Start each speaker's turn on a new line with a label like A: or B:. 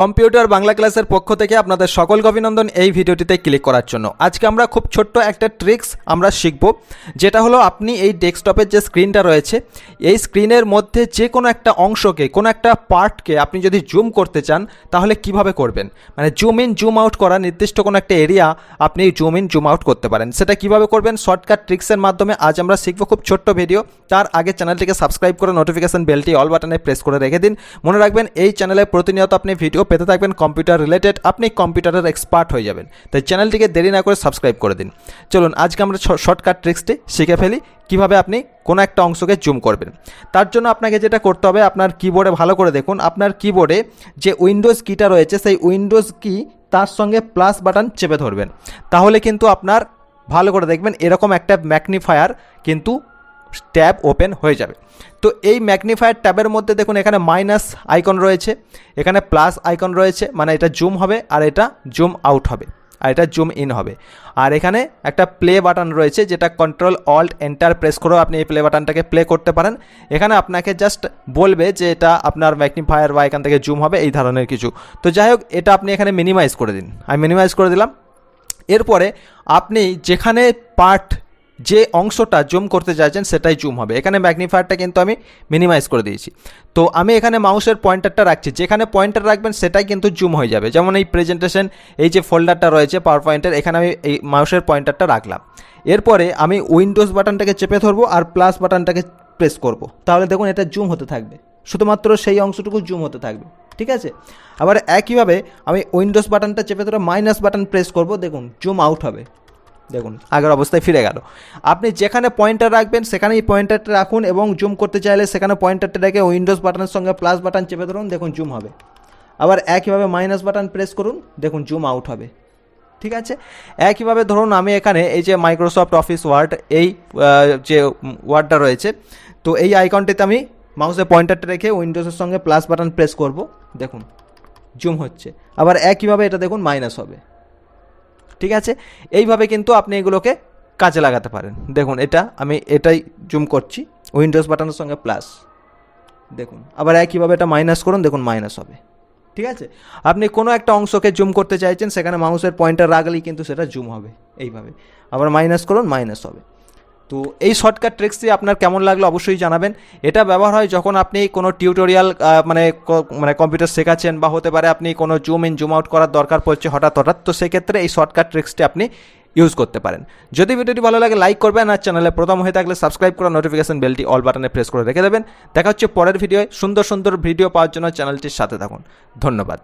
A: Computer Bangla ক্লাসের পক্ষ থেকে আপনাদের সকলকে অভিনন্দন এই ভিডিওটিতে ক্লিক করার জন্য। আজকে আমরা খুব ছোট্ট একটা ট্রিক্স আমরা শিখব, যেটা হলো আপনি এই ডেস্কটপের যে স্ক্রিনটা রয়েছে, এই স্ক্রিনের মধ্যে যে কোনো একটা অংশকে, কোনো একটা পার্টকে আপনি যদি জুম করতে চান, তাহলে কীভাবে করবেন? মানে জুম ইন জুম আউট করা নির্দিষ্ট কোনো একটা এরিয়া আপনি জুম ইন জুম আউট করতে পারেন। সেটা কীভাবে করবেন? শর্টকাট ট্রিক্সের মাধ্যমে আজ আমরা শিখব খুব ছোট্ট ভিডিও তার আগে চ্যানেলটিকে সাবস্ক্রাইব করে নোটিফিকেশন বেলটি অল বাটনে প্রেস করে রেখে দিন। মনে রাখবেন এই চ্যানেলে প্রতিনিয়ত আপনি ভিডিও পেতে থাকবেন কম্পিউটার রিলেটেড আপনি কম্পিউটারের এক্সপার্ট হয়ে যাবেন। তাই চ্যানেলটিকে দেরি না করে সাবস্ক্রাইব করে দিন। চলুন, আজকে আমরা শর্টকাট ট্রিক্সটি শিখে ফেলি, কীভাবে আপনি কোনো একটা অংশকে জুম করবেন। তার জন্য আপনাকে যেটা করতে হবে, আপনার কিবোর্ডে ভালো করে দেখুন, আপনার কিবোর্ডে যে উইন্ডোজ কিটা রয়েছে, সেই উইন্ডোজ কি তার সঙ্গে প্লাস বাটন চেপে ধরবেন। তাহলে কিন্তু আপনার ভালো করে দেখবেন, এরকম একটা ম্যাগনিফায়ার কিন্তু ট্যাব ওপেন হয়ে যাবে। তো এই ম্যাগনিফায়ার ট্যাবের মধ্যে দেখুন এখানে মাইনাস আইকন রয়েছে, এখানে প্লাস আইকন রয়েছে মানে এটা জুম হবে আর এটা জুম আউট হবে, আর এটা জুম ইন হবে। আর এখানে একটা প্লে বাটন রয়েছে যেটা কন্ট্রোল অল্ট এন্টার প্রেস করেও আপনি এই প্লে বাটনটাকে প্লে করতে পারেন। এখানে আপনাকে জাস্ট বলবে যে এটা আপনার ম্যাগনিফায়ার বা এখান থেকে জুম হবে, এই ধরনের কিছু। তো যাই হোক, এটা আপনি এখানে মিনিমাইজ করে দিন। আমি মিনিমাইজ করে দিলাম। এরপরে আপনি যেখানে পার্ট যে অংশটা জুম করতে চাইছেন সেটাই জুম হবে। এখানে ম্যাগনিফায়ারটা কিন্তু আমি মিনিমাইজ করে দিয়েছি। তো আমি এখানে মাউসের পয়েন্টারটা রাখছি। যেখানে পয়েন্টার রাখবেন সেটাই কিন্তু জুম হয়ে যাবে। যেমন এই প্রেজেন্টেশন এই যে ফোল্ডারটা রয়েছে পাওয়ার পয়েন্টের এখানে আমি এই মাউসের পয়েন্টারটা রাখলাম। এরপরে আমি উইন্ডোজ বাটনটাকে চেপে ধরবো আর প্লাস বাটনটাকে প্রেস করব। তাহলে দেখুন এটা জুম হতে থাকবে। শুধুমাত্র সেই অংশটুকু জুম হতে থাকবে। ঠিক আছে? আবার একইভাবে আমি উইন্ডোজ বাটনটা চেপে ধরে মাইনাস বাটন প্রেস করব। দেখুন জুম আউট হবে। দেখুন, আগের অবস্থায় ফিরে গেল। আপনি যেখানে পয়েন্টার রাখবেন, সেখানেই পয়েন্টারটা রাখুন এবং জুম করতে চাইলে সেখানে পয়েন্টারটা রেখে উইন্ডোজ বাটনের সঙ্গে প্লাস বাটন চেপে ধরুন, দেখুন জুম হবে। আবার একইভাবে মাইনাস বাটন প্রেস করুন, দেখুন জুম আউট হবে। ঠিক আছে? একইভাবে ধরুন আমি এখানে এই যে মাইক্রোসফট অফিস ওয়ার্ড এই যে ওয়ার্ডটা রয়েছে, তো এই আইকনটিতে আমি মাউসে পয়েন্টারটা রেখে উইন্ডোজের সঙ্গে প্লাস বাটন প্রেস করব। দেখুন জুম হচ্ছে। আবার একইভাবে এটা দেখুন মাইনাস হবে। ঠিক আছে? এইভাবে কিন্তু আপনি এগুলোকে কাজে লাগাতে পারেন। দেখুন, এটা আমি এটাই জুম করছি। উইন্ডোজ বাটনের সঙ্গে প্লাস দেখুন, আবার একইভাবে এটা মাইনাস করুন, দেখুন মাইনাস হবে। ঠিক আছে? আপনি কোনো একটা অংশকে জুম করতে চাইছেন, সেখানে মাউসের পয়েন্টার রাখলেই কিন্তু সেটা জুম হবে। এইভাবে। আবার মাইনাস করুন মাইনাস হবে। তো এই শর্টকাট ট্রিক্সটি আপনার কেমন লাগল অবশ্যই জানাবেন। এটা ব্যবহার হয় যখন আপনি কোনো টিউটোরিয়াল মানে মানে কম্পিউটার শেখাচ্ছেন বা হতে পারে আপনি কোনো জুম ইন জুম আউট করার দরকার পড়ছে হঠাৎ হঠাৎ, তো সেক্ষেত্রে এই শর্টকাট ট্রিক্সটি আপনি ইউজ করতে পারেন। যদি ভিডিওটি ভালো লাগে লাইক করবেন আর চ্যানেলে প্রথম হয়ে থাকলে সাবস্ক্রাইব করা নোটিফিকেশন বেলটি অল বাটনে প্রেস করে রেখে দেবেন। দেখা হচ্ছে পরের ভিডিওয় সুন্দর সুন্দর ভিডিও পাওয়ার জন্য চ্যানেলটির সাথে থাকুন। ধন্যবাদ।